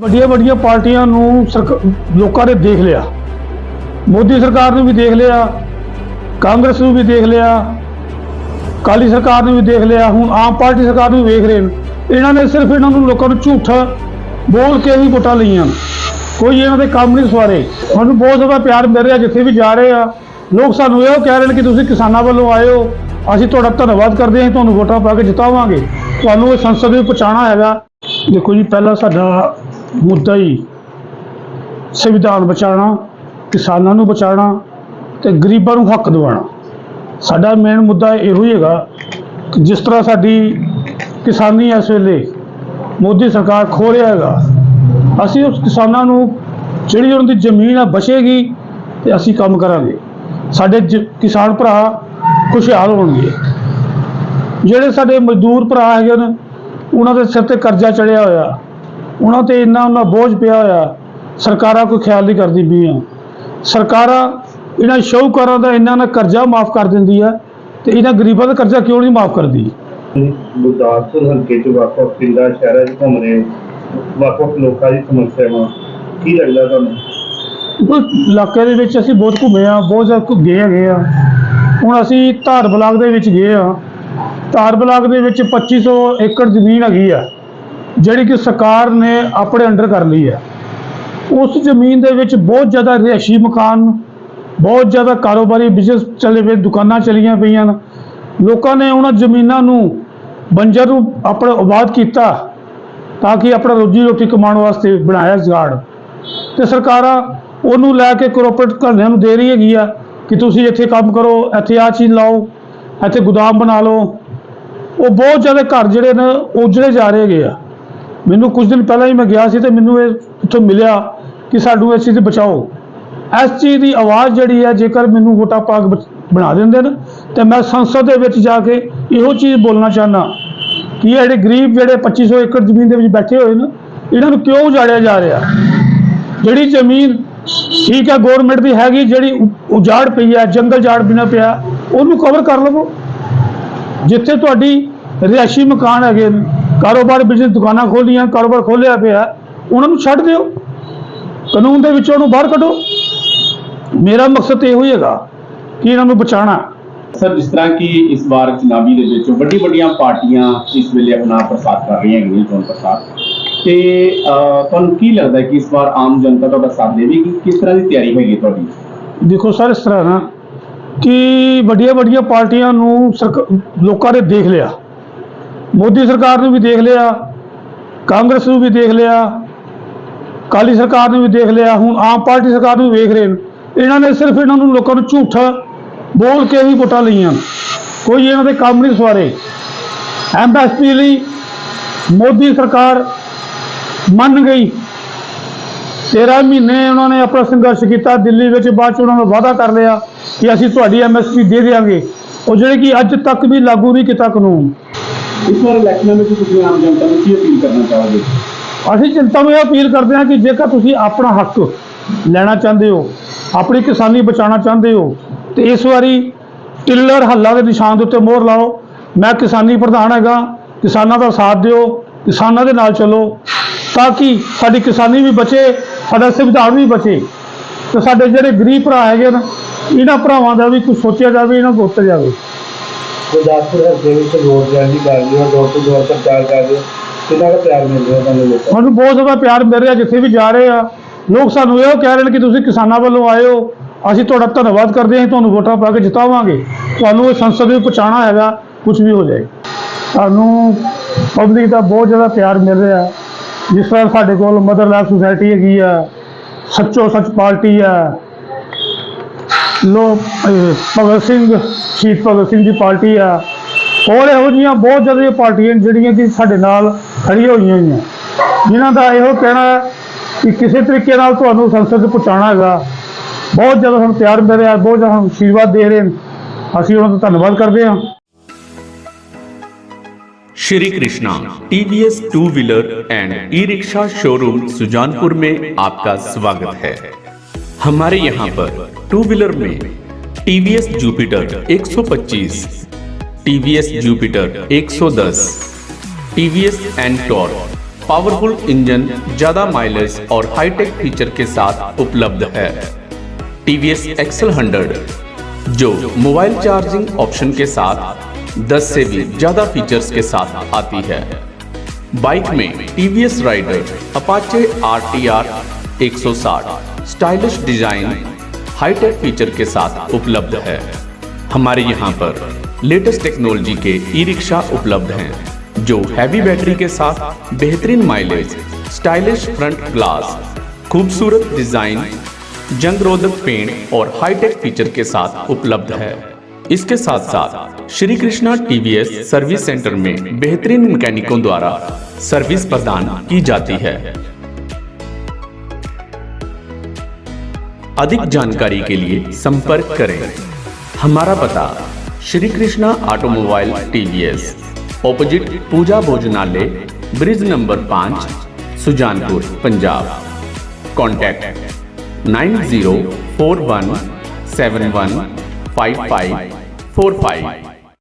ਵੱਡੀਆਂ ਵੱਡੀਆਂ ਪਾਰਟੀਆਂ ਨੂੰ ਸਰਕ- ਲੋਕਾਂ ਨੇ ਦੇਖ ਲਿਆ। ਮੋਦੀ ਸਰਕਾਰ ਨੂੰ ਵੀ ਦੇਖ ਲਿਆ, ਕਾਂਗਰਸ ਨੂੰ ਵੀ ਦੇਖ ਲਿਆ ਕਾਲੀ ਸਰਕਾਰ ਨੂੰ ਵੀ ਦੇਖ ਲਿਆ, ਹੁਣ ਆਮ ਪਾਰਟੀ ਸਰਕਾਰ ਨੂੰ ਵੀ ਵੇਖ ਰਹੇ ਨੇ। ਇਹਨਾਂ ਨੇ ਸਿਰਫ ਇਹਨਾਂ ਨੂੰ ਲੋਕਾਂ ਨੂੰ ਝੂਠਾ ਬੋਲ ਕੇ ਹੀ ਵੋਟਾਂ ਲਈਆਂ ਕੋਈ ਇਹਨਾਂ ਦੇ ਕੰਮ ਨਹੀਂ ਸਵਾਰੇ। ਸਾਨੂੰ ਬਹੁਤ ਜ਼ਿਆਦਾ ਪਿਆਰ ਮਿਲ ਰਿਹਾ ਜਿੱਥੇ ਵੀ ਜਾ ਰਹੇ ਆ। ਲੋਕ ਸਾਨੂੰ ਇਹੋ ਕਹਿ ਰਹੇ ਨੇ ਕਿ ਤੁਸੀਂ ਕਿਸਾਨਾਂ ਵੱਲੋਂ ਆਏ ਹੋ। ਅਸੀਂ ਤੁਹਾਡਾ ਧੰਨਵਾਦ ਕਰਦੇ ਹਾਂ, ਤੁਹਾਨੂੰ ਵੋਟਾਂ ਪਾ ਕੇ ਜਿਤਾਵਾਂਗੇ। ਤੁਹਾਨੂੰ ਇਹ ਸੰਸਦ ਵਿੱਚ ਪਹੁੰਚਾਉਣਾ ਹੈਗਾ। ਦੇਖੋ ਜੀ, ਪਹਿਲਾਂ ਸਾਡਾ ਮੁੱਦਾ ਹੀ ਸੰਵਿਧਾਨ ਬਚਾਉਣਾ, ਕਿਸਾਨਾਂ ਨੂੰ ਬਚਾਉਣਾ ਤੇ ਗਰੀਬਾਂ ਨੂੰ ਹੱਕ ਦਿਵਾਉਣਾ। ਸਾਡਾ ਮੇਨ ਮੁੱਦਾ ਇਹੋ ਹੀ ਹੈਗਾ ਕਿ ਜਿਸ ਤਰ੍ਹਾਂ ਸਾਡੀ ਕਿਸਾਨੀ ਇਸ ਵੇਲੇ ਮੋਦੀ ਸਰਕਾਰ ਖੋ ਰਿਹਾ ਹੈਗਾ, ਅਸੀਂ ਉਸ ਕਿਸਾਨਾਂ ਨੂੰ ਜਿਹੜੀ ਉਹਨਾਂ ਦੀ ਜ਼ਮੀਨ ਆ ਬਚੇਗੀ ਤੇ ਅਸੀਂ ਕੰਮ ਕਰਾਂਗੇ। ਸਾਡੇ ਜ- ਕਿਸਾਨ ਭਰਾ ਖੁਸ਼ਹਾਲ ਹੋਣਗੇ। ਜਿਹੜੇ ਸਾਡੇ ਮਜ਼ਦੂਰ ਭਰਾ ਹੈਗੇ ਨੇ, ਉਹਨਾਂ ਦੇ ਸਿਰ ਤੇ ਕਰਜ਼ਾ ਚੜਿਆ ਹੋਇਆ। ਉਹਨਾਂ ਤੇ ਇੰਨਾ ਉਹਨਾਂ ਬੋਝ ਪਿਆ ਹੋਇਆ ਸਰਕਾਰਾਂ ਕੋਈ ਖਿਆਲ ਨਹੀਂ ਕਰਦੀ ਪਈਆਂ ਸਰਕਾਰਾਂ ਇਹਨਾਂ ਸ਼ਾਹੂਕਾਰਾਂ ਦਾ ਇਹਨਾਂ ਨਾਲ ਕਰਜ਼ਾ ਮਾਫ ਕਰ ਦਿੰਦੀ ਹੈ ਤੇ ਇਹਨਾਂ ਗਰੀਬਾਂ ਦਾ ਕਰਜ਼ਾ ਕਿਉਂ ਨਹੀਂ ਮਾਫ ਕਰਦੀ? ਗੁਰਦਾਸਪੁਰ ਹਲਕੇ ਚ ਵੱਖ-ਵੱਖ ਪਿੰਡਾਂ ਸ਼ਹਿਰਾਂ 'ਚ ਘੁੰਮ ਰਹੇ। ਵੱਖ-ਵੱਖ ਲੋਕਾਂ ਦੀ ਸਮੱਸਿਆਵਾਂ ਕੀ ਲੱਗਦਾ ਤੁਹਾਨੂੰ? ਇਲਾਕੇ ਦੇ ਵਿੱਚ ਅਸੀਂ ਬਹੁਤ ਘੁੰਮੇ ਆ ਬਹੁਤ ਜ਼ਿਆਦਾ ਗਏ ਹੈਗੇ ਆ। ਹੁਣ ਅਸੀਂ ਧਾਰ ਬਲਾਕ ਦੇ ਵਿੱਚ ਗਏ ਆ। ਧਾਰ ਬਲਾਕ ਦੇ ਵਿੱਚ 2500 ਏਕੜ ਜ਼ਮੀਨ ਹੈਗੀ ਆ। ਜਿਹੜੀ ਕਿ ਸਰਕਾਰ ਨੇ ਆਪਣੇ ਅੰਡਰ ਕਰ ਲਈ ਹੈ। ਉਸ ਜ਼ਮੀਨ ਦੇ ਵਿੱਚ ਬਹੁਤ ਜ਼ਿਆਦਾ ਰਿਹਾਇਸ਼ੀ ਮਕਾਨ, ਬਹੁਤ ਜ਼ਿਆਦਾ ਕਾਰੋਬਾਰੀ ਬਿਜ਼ਨਸ ਚੱਲੇ ਪਏ, ਦੁਕਾਨਾਂ ਚਲੀਆਂ ਪਈਆਂ। ਨੇ ਲੋਕਾਂ ਨੇ ਉਹਨਾਂ ਜ਼ਮੀਨਾਂ ਨੂੰ ਬੰਜਰ ਨੂੰ ਆਪਣਾ ਆਬਾਦ ਕੀਤਾ ਤਾਂ ਕਿ ਆਪਣਾ ਰੋਜੀ ਰੋਟੀ ਕਮਾਉਣ ਵਾਸਤੇ ਬਣਾਇਆ ਜੁਗਾੜ। ਤੇ ਸਰਕਾਰਾਂ ਉਹਨੂੰ ਲੈ ਕੇ ਕੋਰਪੋਰੇਟ ਘਰਾਣਿਆਂ ਨੂੰ ਦੇ ਰਹੀ ਹੈਗੀ ਆ ਕਿ ਤੁਸੀਂ ਇੱਥੇ ਕੰਮ ਕਰੋ, ਇੱਥੇ ਆ ਚੀਜ਼ ਲਾਓ, ਇੱਥੇ ਗੋਦਾਮ ਬਣਾ ਲਓ। ਉਹ ਬਹੁਤ ਜ਼ਿਆਦਾ ਘਰ ਜਿਹੜੇ ਨੇ ਉਜੜੇ ਜਾ ਰਹੇ ਹੈਗੇ ਆ। ਮੈਨੂੰ ਕੁਝ ਦਿਨ ਪਹਿਲਾਂ ਹੀ ਮੈਂ ਗਿਆ ਸੀ ਤੇ ਮੈਨੂੰ ਇਹ ਇੱਥੋਂ ਮਿਲਿਆ ਕਿ ਸਾਨੂੰ ਇਸ ਚੀਜ਼ ਤੋਂ ਬਚਾਓ। ਇਸ ਚੀਜ਼ ਦੀ ਆਵਾਜ਼ ਜਿਹੜੀ ਹੈ, ਜੇਕਰ ਮੈਨੂੰ ਵੋਟਾ ਪਾਕ ਬਚ- ਬਣਾ ਦਿੰਦੇ ਨੇ, ਤੇ ਮੈਂ ਸੰਸਦ ਦੇ ਵਿੱਚ ਜਾ ਕੇ ਇਹੋ ਚੀਜ਼ ਬੋਲਣਾ ਚਾਹੁੰਦਾ ਕਿ ਇਹ ਜਿਹੜੇ ਗਰੀਬ ਜਿਹੜੇ 2500 ਏਕੜ ਜ਼ਮੀਨ ਦੇ ਵਿੱਚ ਬੈਠੇ ਹੋਏ ਨੇ, ਇਹਨਾਂ ਨੂੰ ਕਿਉਂ ਉਜਾੜਿਆ ਜਾ ਰਿਹਾ? ਜਿਹੜੀ ਜ਼ਮੀਨ ਠੀਕ ਹੈ ਗਵਰਨਮੈਂਟ ਦੀ ਹੈਗੀ, ਜਿਹੜੀ ਉਜਾੜ ਪਈ ਹੈ, ਜੰਗਲ ਜਾੜ ਬਿਨਾ ਪਿਆ, ਉਹਨੂੰ ਕਵਰ ਕਰ ਲਵੋ। ਜਿੱਥੇ ਤੁਹਾਡੀ ਰਿਹਾਇਸ਼ੀ ਮਕਾਨ ਹੈਗੇ ਨੇ ਕਾਰੋਬਾਰ ਬਿਜ਼ਨਸ ਦੁਕਾਨਾਂ ਖੋਲੀਆਂ ਕਾਰੋਬਾਰ ਖੋਲਿਆ ਪਿਆ ਉਹਨਾਂ ਨੂੰ ਛੱਡ ਦਿਓ। ਕਾਨੂੰਨ ਦੇ ਵਿੱਚੋਂ ਉਹਨੂੰ ਬਾਹਰ ਕੱਢੋ। ਮੇਰਾ ਮਕਸਦ ਇਹੋ ਹੀ ਹੈਗਾ ਕਿ ਇਹਨਾਂ ਨੂੰ ਬਚਾਉਣਾ। ਸਰ ਜਿਸ ਤਰ੍ਹਾਂ ਕਿ ਇਸ ਵਾਰ ਚੁਣਾਵੀ ਦੇ ਵਿੱਚ ਵੱਡੀ ਵੱਡੀਆਂ ਪਾਰਟੀਆਂ ਇਸ ਵੇਲੇ ਆਪਣਾ ਪ੍ਰਸਾਰ ਕਰ ਰਹੀਆਂ ਹੈਗੀਆਂ ਚੋਣ ਪ੍ਰਸਾਰ। ਤੇ ਤੁਹਾਨੂੰ ਕੀ ਲੱਗਦਾ ਕਿ ਇਸ ਵਾਰ ਆਮ ਜਨਤਾ ਤੁਹਾਡਾ ਸਾਥ ਦੇਵੇਗੀ? ਕਿਸ ਤਰ੍ਹਾਂ ਦੀ ਤਿਆਰੀ ਹੈਗੀ ਤੁਹਾਡੀ? ਦੇਖੋ ਸਰ ਇਸ ਤਰ੍ਹਾਂ ਨਾ ਕਿ ਵੱਡੀਆਂ ਵੱਡੀਆਂ ਪਾਰਟੀਆਂ ਨੂੰ ਲੋਕਾਂ ਨੇ ਦੇਖ ਲਿਆ। ਮੋਦੀ ਸਰਕਾਰ ਨੂੰ ਵੀ ਦੇਖ ਲਿਆ, ਕਾਂਗਰਸ ਨੂੰ ਵੀ ਦੇਖ ਲਿਆ ਕਾਲੀ ਸਰਕਾਰ ਨੂੰ ਵੀ ਦੇਖ ਲਿਆ, ਹੁਣ ਆਮ ਪਾਰਟੀ ਸਰਕਾਰ ਨੂੰ ਵੀ ਵੇਖ ਰਹੇ ਨੇ। ਇਹਨਾਂ ਨੇ ਸਿਰਫ ਇਹਨਾਂ ਨੂੰ ਲੋਕਾਂ ਨੂੰ ਝੂਠਾ ਬੋਲ ਕੇ ਹੀ ਵੋਟਾਂ ਲਈਆਂ। ਕੋਈ ਇਹਨਾਂ ਦੇ ਕੰਮ ਨਹੀਂ ਸਵਾਰੇ। ਐਮਐਸਪੀ ਲਈ ਮੋਦੀ ਸਰਕਾਰ ਮੰਨ ਗਈ। 13 ਮਹੀਨੇ ਉਹਨਾਂ ਨੇ ਆਪਣਾ ਸੰਘਰਸ਼ ਕੀਤਾ, ਦਿੱਲੀ ਵਿੱਚ ਬਾਅਦ ਚ ਉਹਨਾਂ ਨੇ ਵਾਅਦਾ ਕਰ ਲਿਆ ਕਿ ਅਸੀਂ ਤੁਹਾਡੀ ਐਮਐਸਪੀ ਦੇ ਦੇਵਾਂਗੇ ਉਹ ਜਿਹੜੇ ਕਿ ਅੱਜ ਤੱਕ ਵੀ ਲਾਗੂ ਨਹੀਂ ਕੀਤਾ ਕਾਨੂੰਨ। ਇਸ ਵਾਰ ਇਲੈਕਸ਼ਨਾਂ ਵਿੱਚ ਤੁਸੀਂ ਆਮ ਜਨਤਾ ਨੂੰ ਕੀ ਅਪੀਲ ਕਰਨਾ ਚਾਹੋਗੇ? ਅਸੀਂ ਜਨਤਾ ਨੂੰ ਇਹ ਅਪੀਲ ਕਰਦੇ ਹਾਂ ਕਿ ਜੇਕਰ ਤੁਸੀਂ ਆਪਣਾ ਹੱਕ ਲੈਣਾ ਚਾਹੁੰਦੇ ਹੋ, ਆਪਣੀ ਕਿਸਾਨੀ ਬਚਾਉਣਾ ਚਾਹੁੰਦੇ ਹੋ, ਤੇ ਇਸ ਵਾਰੀ ਟਿੱਲਰ ਹੱਲਾ ਦੇ ਨਿਸ਼ਾਨ ਦੇ ਉੱਤੇ ਮੋਹਰ ਲਾਓ। ਮੈਂ ਕਿਸਾਨੀ ਪ੍ਰਧਾਨ ਹੈਗਾ, ਕਿਸਾਨਾਂ ਦਾ ਸਾਥ ਦਿਓ, ਕਿਸਾਨਾਂ ਦੇ ਨਾਲ ਚੱਲੋ, ਤਾਂ ਕਿ ਸਾਡੀ ਕਿਸਾਨੀ ਵੀ ਬਚੇ, ਸਾਡਾ ਸੰਵਿਧਾਨ ਵੀ ਬਚੇ। ਤੇ ਸਾਡੇ ਜਿਹੜੇ ਗਰੀਬ ਭਰਾ ਹੈਗੇ ਨੇ, ਇਹਨਾਂ ਭਰਾਵਾਂ ਦਾ ਵੀ ਕੁਝ ਸੋਚਿਆ ਜਾਵੇ, ਇਹਨਾਂ ਨੂੰ ਉੱਤੇ ਜਾਵੇ। ਗੁਰਦਾਸਪੁਰ ਹਲਕੇ ਵਿੱਚ ਵੋਟ ਜਾਰੀ ਕਰ ਰਹੇ ਹੋ door to door ਪ੍ਰਚਾਰ ਕਰ ਰਹੇ ਹੋ ਕਿੰਨਾ ਕੁ ਪਿਆਰ ਮਿਲ ਰਿਹਾ ਤੁਹਾਨੂੰ ਲੋਕਾਂ ਸਾਨੂੰ ਬਹੁਤ ਜ਼ਿਆਦਾ ਪਿਆਰ ਮਿਲ ਰਿਹਾ ਜਿੱਥੇ ਵੀ ਜਾ ਰਹੇ ਆ। ਲੋਕ ਸਾਨੂੰ ਇਹ ਕਹਿ ਰਹੇ ਨੇ ਕਿ ਤੁਸੀਂ ਕਿਸਾਨਾਂ ਵੱਲੋਂ ਆਏ ਹੋ ਅਸੀਂ ਤੁਹਾਡਾ ਧੰਨਵਾਦ ਕਰਦੇ ਹਾਂ ਤੁਹਾਨੂੰ ਵੋਟਾਂ ਪਾ ਕੇ ਜਿਤਾਵਾਂਗੇ। ਤੁਹਾਨੂੰ ਇਹ ਸੰਸਦ ਵਿੱਚ ਪਹੁੰਚਾਉਣਾ ਹੈਗਾ ਕੁਝ ਵੀ ਹੋ ਜਾਏ। ਸਾਨੂੰ ਪਬਲਿਕ ਦਾ ਬਹੁਤ ਜ਼ਿਆਦਾ ਪਿਆਰ ਮਿਲ ਰਿਹਾ। ਜਿਸ ਤਰ੍ਹਾਂ ਸਾਡੇ ਕੋਲ ਮਦਰ ਲਾਈਫ ਸੁਸਾਇਟੀ ਹੈਗੀ ਆ ਸੱਚੋ ਸੱਚ ਪਾਰਟੀ ਆ। ਲੋਕ ਅਹ, ਭਗਤ ਸਿੰਘ ਸ਼ਹੀਦ ਭਗਤ ਸਿੰਘ ਦੀ ਪਾਰਟੀ ਆ ਹੋਰ ਇਹੋ ਜਿਹੀਆਂ ਬਹੁਤ ਜ਼ਿਆਦਾ ਪਾਰਟੀਆਂ ਨੇ ਜਿਹੜੀਆਂ ਕਿ ਸਾਡੇ ਨਾਲ ਖੜੀਆਂ ਹੋਈਆਂ ਹੋਈਆਂ ਜਿਨ੍ਹਾਂ ਦਾ ਇਹੋ ਕਹਿਣਾ ਹੈ ਕਿ ਕਿਸੇ ਤਰੀਕੇ ਨਾਲ ਤੁਹਾਨੂੰ ਸੰਸਦ 'ਚ ਪਹੁੰਚਾਉਣਾ ਹੈਗਾ ਬਹੁਤ ਜ਼ਿਆਦਾ ਸਾਨੂੰ ਪਿਆਰ ਮਿਲ ਰਿਹਾ ਬਹੁਤ ਜ਼ਿਆਦਾ ਸਾਨੂੰ ਆਸ਼ੀਰਵਾਦ ਦੇ ਰਹੇ ਨੇ ਅਸੀਂ ਉਹਨਾਂ ਦਾ ਧੰਨਵਾਦ ਕਰਦੇ ਹਾਂ Shri Krishna TVS two wheeler and e rickshaw showroom Sujanpur में आपका स्वागत है हमारे यहाँ पर टू व्हीलर में TVS Jupiter 125, TVS Jupiter 110, TVS Ntorq powerful engine ज़्यादा माइलेज और हाईटेक फीचर के साथ उपलब्ध है। टीवीएस एक्सल 100 जो मोबाइल चार्जिंग ऑप्शन के साथ 10 से भी ज़्यादा फीचर्स के साथ आती है। बाइक में TVS Raider Apache R T R 160 stylish design, hitech feature के साथ उपलब्ध है। हमारे यहाँ पर लेटेस्ट टेक्नोलॉजी के ई रिक्शा उपलब्ध हैं, जो हैवी बैटरी के साथ बेहतरीन माइलेज, स्टाइलिश फ्रंट ग्लास, खूबसूरत डिज़ाइन, जंग रोधक पेंट और हाईटेक फीचर के साथ उपलब्ध है। इसके साथ साथ Shri Krishna TVS service centre में बेहतरीन मैकेनिकों द्वारा सर्विस प्रदान की जाती है। अधिक जानकारी के लिए संपर्क करें। हमारा पता Shri Krishna automobile TVS opposite Pooja Bhojanalaya bridge number पाँच Sujanpur Punjab. Contact nine zero four one seven one five five four five.